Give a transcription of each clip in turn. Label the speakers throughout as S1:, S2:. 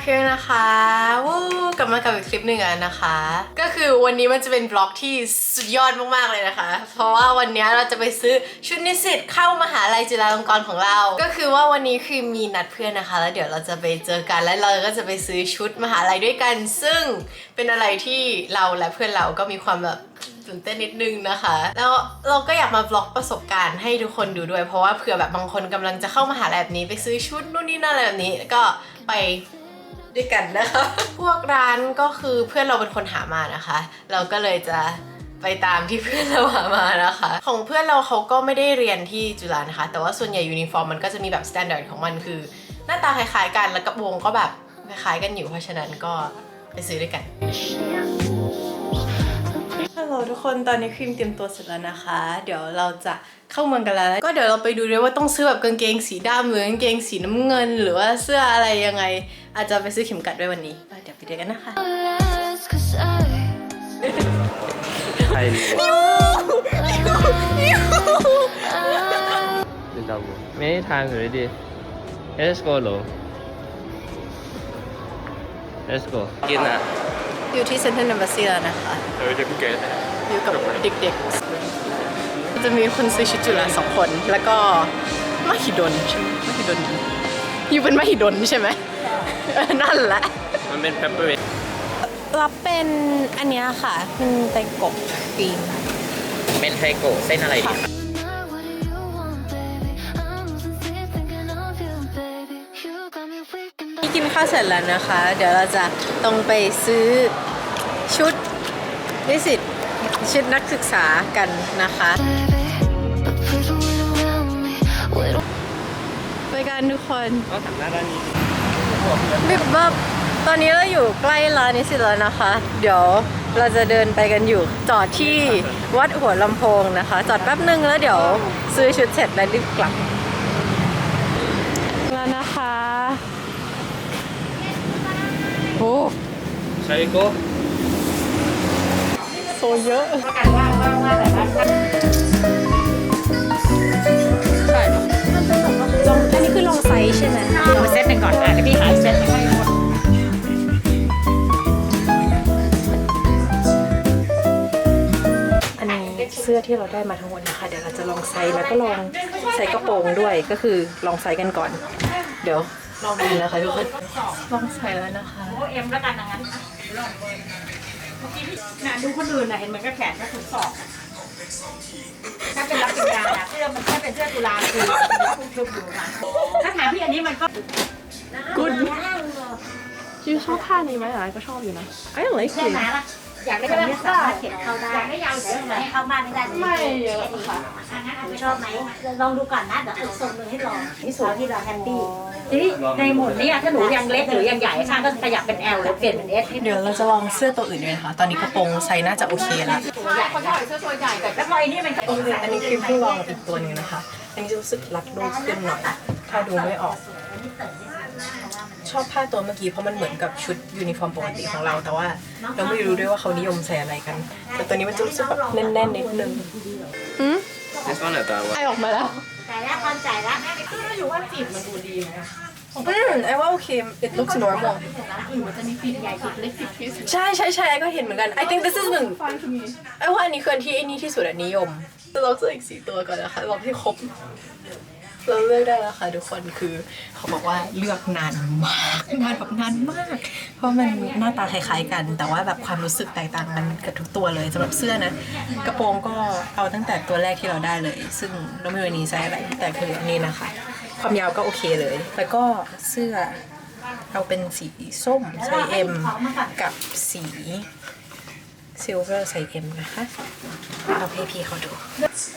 S1: เพียนะคะวู้กลับมากับอีกคลิปหนึ่งแล้วนะคะ ก็คือวันนี้มันจะเป็นบล็อกที่สุดยอดมากๆเลยนะคะ เพราะว่าวันนี้เราจะไปซื้อชุดนิสิตเข้ามหาลัยจุฬาลงกรณ์ของเรา ก็คือว่าวันนี้คือมีนัดเพื่อนนะคะ แล้วเดี๋ยวเราจะไปเจอกันแล้วเราก็จะไปซื้อชุดมหาลัยด้วยกัน ซึ่งเป็นอะไรที่เราและเพื่อนเราก็มีความแบบตื่นเต้นนิดนึงนะคะ แล้วเราก็อยากมาบล็อกประสบการณ์ให้ทุกคนดูด้วย เพราะว่าเผื่อแบบบางคนกำลังจะเข้ามาหาลัยแบบนี้ไปซื้อชุดนู่นนี่นั่นอะไรแบบนี้ก็ไป ด้วยกันนะคะ พวกร้านก็คือเพื่อนเราเป็นคนหามานะคะ เราก็เลยจะไปตามที่เพื่อนเราหามานะคะ ของเพื่อนเราเขาก็ไม่ได้เรียนที่จุฬานะคะ แต่ว่าส่วนใหญ่ยูนิฟอร์มมันก็จะมีแบบสแตนดาร์ดของมันคือ หน้าตาคล้ายๆกันแล้วกระโปรงก็แบบคล้ายๆกันอยู่เพราะฉะนั้นก็ไปซื้อด้วยกันฮัลโหลทุกคนตอนนี้ครีมเตรียมตัวเสร็จแล้วนะคะ เดี๋ยวเราจะเข้าเมืองกันแล้ว ก็เดี๋ยวเราไปดูด้วยว่าต้องซื้อแบบกางเกงสีดำหรือกางเกงสีน้ำเงิน หรือว่าเสื้ออะไรยังไง อาจจะไปซื้อเข็มกัดด้วยวันนี้เดี๋ยวไปเจอกันนะคะ
S2: ใครรู้วะเดนดาวู many times already let's go หร let's go กินอะ
S1: อยู่ที่เซ็นทรัลนัมบัสซีแล้วนะคะ
S2: เออจะเกต
S1: อยู่กับเด็กๆ จะมีคุณซูชิจุลาสองคน แล้วก็มาหิดลใช่ไหมมาหิดน อยู่เป็นมหิดลใช่ไหมเออนั่นแหละ
S2: มันเป็น pepper
S1: รับเป็นอันเนี้ยค่ะเป็นไตกบครีม
S2: เป็นไทโกะเส้นอะไรดี
S1: นี่กินข้าวเสร็จแล้วนะคะ เดี๋ยวเราจะต้องไปซื้อชุดนิสิตชุดนักศึกษากันนะคะไกันทุกคน
S2: ต้องถามหน้าด้านนี้
S1: บิบบับตอนนี้เราอยู่ใกล้ร้านนิสิตแล้วนะคะ เดี๋ยวเราจะเดินไปกันอยู่จอดที่วัดหัวลำโพงนะคะ จอดแป๊บนึงแล้วเดี๋ยวซื้อชุดเสร็จแล้วรีบกลับแล้วนะคะโอ้
S2: ใช่โก้
S1: โซเยอะ เสื้อที่เราได้มาทั้งหมดนะคะ เดี๋ยวเราจะลองไซส์แล้วก็ลองใส่กระโปรงด้วยก็คือลองไซส์กันก่อน เดี๋ยวลองดูนะคะทุกคนลองใส่แล้วนะคะ
S3: โอเอ็มแล้วกันอย่างนั้นนะน่ะดูคนอื่นน่ะเห็นเหมือนกับแขนก็ถึงศอกอะถ้าเป็นรับปริญญาน่ะเสื้อมันแค่เป็นเสื้อตุลาคือชุบๆอยู่นะถ้าถามพี่อันนี้มันก็
S1: กุดยูชอบผ้านี้ไหมอะไรก็ชอบอยู่นะ I like
S3: เสื้อ
S1: it
S3: หนาละอ ยากได้แบบนี้สามารถเข็นเข้าได้อยากได้ยาวเสื้อไหนเข้าบ้านไม่ได้
S1: ไม่เยอะค่ะ
S3: ไม่ชอบไหมลองดูก่อนนะเดี๋ยวเอาทรงหนึ่งให้ลองที่สวยที่เราแฮปปี้ทีนี้ในหมุนเนี่ยถ้าหนูยังเล็กหรือยังใหญ่ช่างก็ขยับเป็น L หรือเปลี่ยนเป็น S ให้
S1: เดี๋ยวเราจะลองเสื้อตัวอื่นด้วยนะคะตอนนี้กระโปรงไซส์น่าจะโอเคแล้ว
S3: คนชอบเสื้อตัวใหญ่แต่แล้วพอไอ้นี่มัน
S1: อันนี้คือเพิ่งลองอีกตัวหนึงนะคะอันนี้จะรู้สึกรัดรูปขึ้นหน่อยถ้าดูไม่ออก ชอบผ้าตัวเมื่อกี้เพราะมันเหมือนกับชุดยูนิฟอร์มปกติของเราแต่ว่า เราไม่รู้ด้วยว่าเขานิยมใส่อะไรกัน แต่ตัวนี้มันจะรู้สึกแบบแน่นๆนิดนึงอืม
S2: This one อะตาวะ
S1: ไอออกมาแล้ว
S3: จ่ายแล้วตอนจ่ายแล้ว
S1: อืมไอว่าโอเค it looks normal ใช่ใช่ใช่ไอก็เห็นเหมือนกัน I think this is the ไอว่าอันนี้คืออันที่ไอ้นี่ที่สุดอันนิยมเราซื้ออีกสี่ตัวก่อนนะคะเราที่ครบ เราเลือกได้แล้วค่ะทุกคนคือเขาบอกว่าเลือกนานมากนานแบบนานมาก เพราะมันหน้าตาคล้ายๆกัน แต่ว่าแบบความรู้สึกแตกต่างกันกับทุกตัวเลยสำหรับเสื้อนะ กระโปรงก็เอาตั้งแต่ตัวแรกที่เราได้เลย ซึ่งเราไม่รู้อันนี้ไซส์อะไรแต่คืออันนี้นะคะ ความยาวก็โอเคเลย แล้วก็เสื้อเอาเป็นสีส้มไซส์ M กับสี ซิลเวอร์ไซส์ M นะคะ เอาให้พี่เขาดู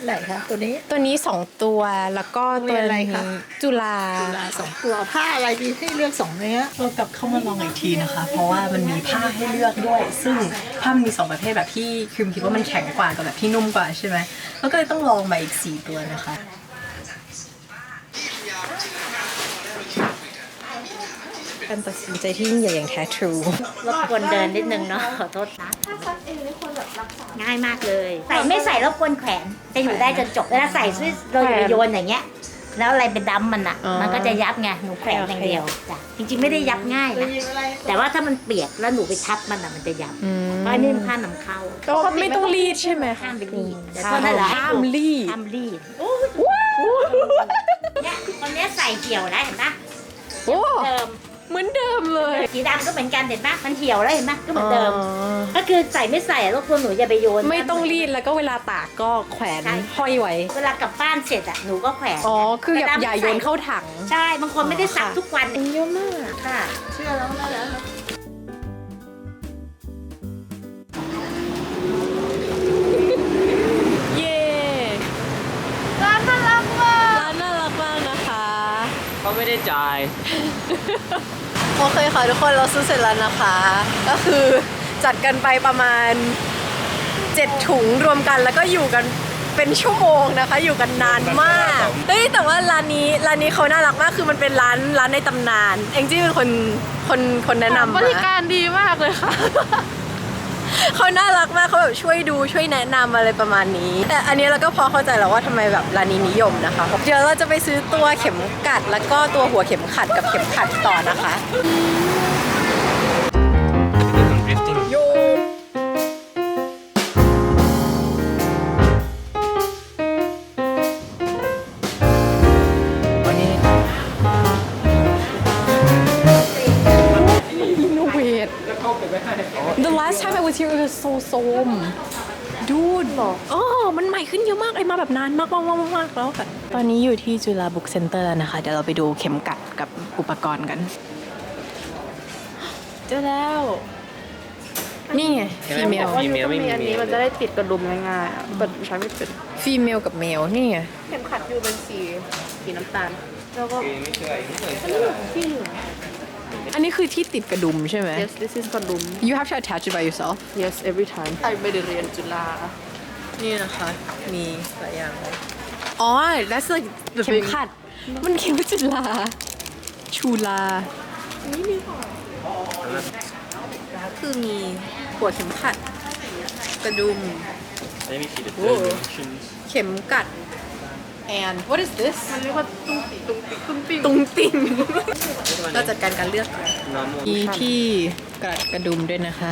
S4: ไหนคะตัวนี้
S1: ตัวนี้ 2 ตัวแล้วก็ตัว
S4: มีอะไรคะ
S1: นี้จุฬา
S4: สองตัวผ้าอะไรดีให้เลือกสองเนื้อ
S1: เรากลับเข้ามาลองอีกทีนะคะ เพราะว่ามันมีผ้าให้เลือกด้วย ซึ่งผ้ามันมีสองประเภทแบบที่คิมคิดว่ามันแข็งกว่ากับแบบที่นุ่มกว่าใช่ไหมแล้วก็เลยต้องลองมาอีก4ตัวนะคะ การตัดสินใจที่ยิ่งใหญ่อย่างแท้ทรู
S3: รบกวนเดินนิดนึงเนาะขอโทษนะ ง่ายมากเลย ใส่ไม่ใส่รบกวนแขวนจะอยู่ได้จนจบเวลาใส่เราอยู่โยนอย่างเงี้ย แล้วอะไรเป็นดำมันอะ
S1: อ๋อ
S3: มันก็จะยับไงหนูแขวนอย่างเดียวจ้ะจริงๆไม่ได้ยับง่ายนะแต่ว่าถ้ามันเปียกแล้วหนูไปทับมันอะมันจะยับเพราะอันนี้มันผ้านำเข้า
S1: ก็ไม่ต้องรีดใช่ไหม
S3: ห้ามไปรีดแต่ถ้าเรา
S1: ห้ามรีด
S3: ห้ามรีดเนี่ยคนเนี้ยใส่เหี่ยวแล้วเห็นปะ
S1: โอ้
S3: เดิม
S1: เหมือนเดิมเลย
S3: สีดำก็เหมือนกันเห็นปะมันเหี่ยวแล้วเห็นปะก็เหมือนเดิม ก็คือใส่ไม่ใส่อะลูกตัวหนูอย่าไปโยน
S1: ไม่ต้องรีดแล้วก็เวลาตากก็แขวน
S3: ใช่
S1: ห้อยไว้
S3: เวลากลับบ้านเสร็จอะหนูก็แขวน
S1: อ๋อคืออย่า
S3: แต่ดำ
S1: อย่าโยนเข้าถัง
S3: ใช่บางคนไม่ได้สักทุกวัน
S1: เยอะมาก
S3: ค่ะ
S4: เชื่อแล้วนะแล้ว
S1: เย้ร้านน่ารักมากร้านน่ารักมากนะคะ
S2: เขาไม่ได้จ่าย
S1: โอเคค่ะทุกคนเราซื้อเสร็จแล้วนะคะ ก็คือจัดกันไปประมาณ 7 ถุงรวมกันแล้วก็อยู่กันเป็นชั่วโมงนะคะ อยู่กันนานมากเฮ้ยแต่ว่าร้านนี้ร้านนี้เขาน่ารักมากคือมันเป็นร้านร้านในตำนานแองจี้เป็นคนคนคนแนะนำ
S5: บ
S1: มา
S5: ริการดีมากเลยค่ะ
S1: เขาน่ารักมากเขาแบบช่วยดูช่วยแนะนำอะไรประมาณนี้ แต่อันนี้เราก็พอเข้าใจแล้วว่าทำไมแบบร้านนี้นิยมนะคะ เดี๋ยวเราจะไปซื้อตัวเข็มกัดแล้วก็ตัวหัวเข็มขัดกับเข็มขัดต่อนะคะ was here it was so solemn Dude บอกอ๋อมันใหม่ขึ้นเยอะมากเลยมาแบบนานมากมากมากมากแล้วค่ะตอนนี้อยู่ที่จุฬาบุ๊กเซ็นเตอร์แล้วนะคะ เดี๋ยวเราไปดูเข็มกัดกับอุปกรณ์กัน เจอแล้ว นี่ไงฟีเมล
S2: ว่ามีต้องมีอันนี้มันจะได้
S5: ติดกระดุมง่ายๆอะแต่ใช้ไม่เป็น
S1: ฟีเมลกับเมลนี่ไง
S5: เข็มขัดอยู่เป็นสีสีน้ำตาล แล้วก็
S1: อัน นี้คือที่ติดกระดุมใช่ไหม
S5: yes this is กระดุม
S1: You have to attach it by yourself
S5: yes every time ใครไม่ได้เรียนจุฬา
S1: นี่นะคะ มีหลายอย่างเลยอ๋อ that's like เข็มขัด มันเข็มจุฬาชูลานี่มีแล้วคือมีหัวเข็มขัด กระดุม
S2: Let me see the
S1: Whoa.
S2: dimensions
S1: เข็มกัด and what is this
S5: มันเรียกว่าตุ้งติตุ้งติตุ้งติงตุ้ง
S1: ตุงติงเราจัดการการเลือกก่อน
S2: normal
S1: มีที่กระดกระดุมด้วยนะคะ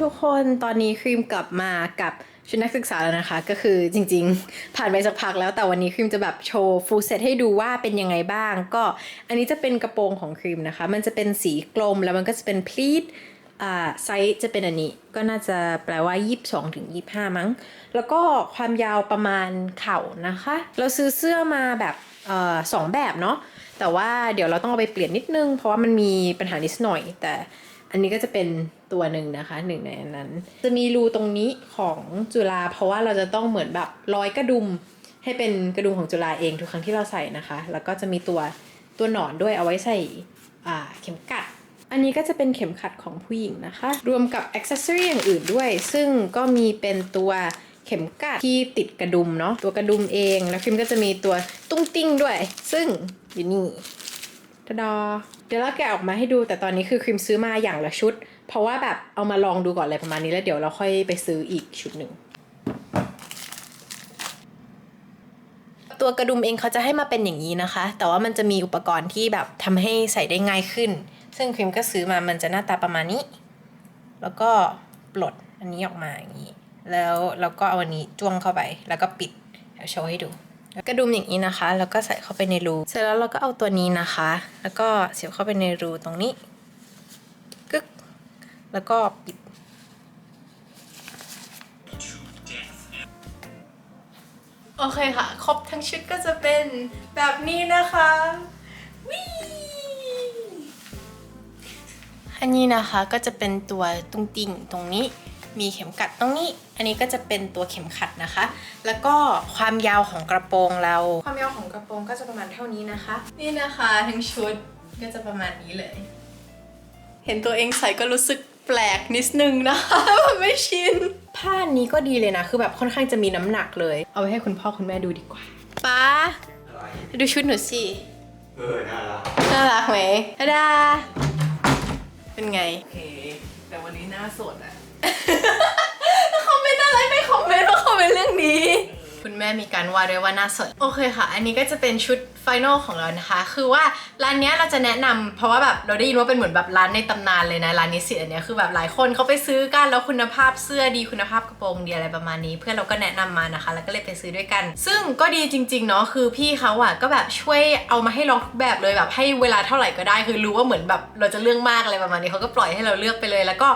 S1: ทุกคนตอนนี้ครีมกลับมากับชุดนักศึกษาแล้วนะคะ ก็คือจริงๆ ผ่านไปสักพักแล้วแต่วันนี้ครีมจะแบบโชว์ฟูลเซตให้ดูว่าเป็นยังไงบ้าง ก็อันนี้จะเป็นกระโปรงของครีมนะคะ มันจะเป็นสีกลมแล้วมันก็จะเป็นพลีทอ่าไซส์จะเป็นอันนี้ก็น่าจะแปลว่า 22ถึง25 มั้ง แล้วก็ความยาวประมาณเข่านะคะ เราซื้อเสื้อมาแบบออสองแบบเนาะแต่ว่าเดี๋ยวเราต้องเอาไปเปลี่ยนนิดนึง เพราะว่ามันมีปัญหานิดหน่อยแต่ อันนี้ก็จะเป็นตัวหนึ่งนะคะหนึ่งในนั้น จะมีรูตรงนี้ของจุฬาเพราะว่าเราจะต้องเหมือนแบบร้อยกระดุม ให้เป็นกระดุมของจุฬาเองทุกครั้งที่เราใส่นะคะ แล้วก็จะมีตัวตัวหนอนด้วยเอาไว้ใส่เข็มกัด อันนี้ก็จะเป็นเข็มขัดของผู้หญิงนะคะ รวมกับอ็อกเซสซอรีอย่างอื่นด้วย ซึ่งก็มีเป็นตัวเข็มกัดที่ติดกระดุมเนาะตัวกระดุมเองแล้วครีมก็จะมีตัวตุ้งติ้งด้วย ซึ่งอยู่นี่ทะดา เดี๋ยวเราแกะออกมาให้ดูแต่ตอนนี้คือครีมซื้อมาอย่างละชุด เพราะว่าแบบเอามาลองดูก่อนอะไรประมาณนี้แล้วเดี๋ยวเราค่อยไปซื้ออีกชุดหนึ่งตัวกระดุมเองเขาจะให้มาเป็นอย่างนี้นะคะ แต่ว่ามันจะมีอุปกรณ์ที่แบบทำให้ใส่ได้ง่ายขึ้น ซึ่งครีมก็ซื้อมามันจะหน้าตาประมาณนี้ แล้วก็ปลดอันนี้ออกมาอย่างนี้ แล้วเราก็เอาอันนี้จ้วงเข้าไป แล้วก็ปิดเดี๋ยวโชว์ให้ดู กระดุมอย่างนี้นะคะ แล้วก็ใส่เข้าไปในรู เสร็จแล้วเราก็เอาตัวนี้นะคะ แล้วก็เสียบเข้าไปในรูตรงนี้ กึก แล้วก็ปิด โอเคค่ะ ครบทั้งชุดก็จะเป็นแบบนี้นะคะวิอันนี้นะคะก็จะเป็นตัวตุ้งติ่งตรงนี้ มีเข็มกัดตรงนี้ อันนี้ก็จะเป็นตัวเข็มขัดนะคะ แล้วก็ความยาวของกระโปรงเรา ความยาวของกระโปรงก็จะประมาณเท่านี้นะคะ นี่นะคะทั้งชุดก็จะประมาณนี้เลย เห็นตัวเองใส่ก็รู้สึกแปลกนิดนึงนะคะไม่ชิน ผ้านี้ก็ดีเลยนะ คือแบบค่อนข้างจะมีน้ำหนักเลย เอาไว้ให้คุณพ่อคุณแม่ดูดีกว่าป้าดูชุดหนูสิ
S6: เออ น่ารัก
S1: น่ารักไหมทาดาเป็นไง
S5: โอเค แต่วันนี้หน้าสดอะ
S1: คอมเมนต์อะไรไม่คอมเมนต์ว่าคอมเมนต์เรื่องนี้ คุณแม่มีการว่าด้วยว่าน่าสด โอเคค่ะ อันนี้ก็จะเป็นชุดไฟนลของเรานะคะ คือว่าร้านเนี้ยเราจะแนะนำเพราะว่าแบบเราได้ยินว่าเป็นเหมือนแบบร้านในตำนานเลยนะร้านนิสิตอันเนี้ยคือแบบหลายคนเขาไปซื้อกันแล้วคุณภาพเสื้อดีคุณภาพกระโปรงดีอะไรประมาณนี้ เพื่อนเราก็แนะนำมานะคะ แล้วก็เลยไปซื้อด้วยกัน ซึ่งก็ดีจริงๆเนาะคือพี่เขาอะก็แบบช่วยเอามาให้ลองทุกแบบเลยแบบให้เวลาเท่าไหร่ก็ได้ คือรู้ว่าเหมือนแบบเราจะเรื่องมากอะไรประมาณนี้เขาก็ปล่อยให้เราเลือกไปเลย แล้วก็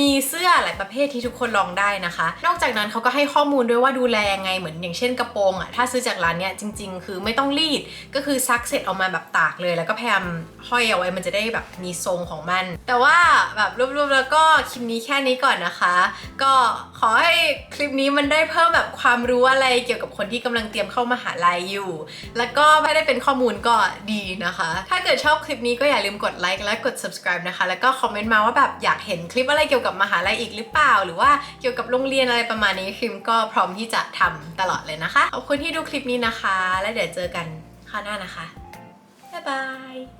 S1: มีเสื้อหลายประเภทที่ทุกคนลองได้นะคะ นอกจากนั้นเขาก็ให้ข้อมูลด้วยว่าดูแลยังไงเหมือนอย่างเช่นกระโปรงอะถ้าซื้อจากร้านเนี้ยจริง ๆ คือไม่ต้องรีดก็คือซักเสร็จออกมาแบบตากเลย แล้วก็พยายามห้อยเอาไว้มันจะได้แบบมีทรงของมัน แต่ว่าแบบรวบๆแล้วก็คลิปนี้แค่นี้ก่อนนะคะ ก็ขอให้คลิปนี้มันได้เพิ่มแบบความรู้อะไรเกี่ยวกับคนที่กำลังเตรียมเข้ามหาลัยอยู่ แล้วก็ไม่ได้เป็นข้อมูลก็ดีนะคะ ถ้าเกิดชอบคลิปนี้ก็อย่าลืมกดไลค์และกด subscribe นะคะ แล้วก็คอมเมนต์มาว่าแบบอยากเห็นคลิปอะไรเกี่ยวกับมหาลัยอีกหรือเปล่า หรือว่าเกี่ยวกับโรงเรียนอะไรประมาณนี้คลิมก็พร้อมที่จะทำตลอดเลยนะคะ ขอบคุณที่ดูคลิปนี้นะคะ แล้วเดี๋ยวเจอกัน คราวหน้านะคะ บ๊ายบาย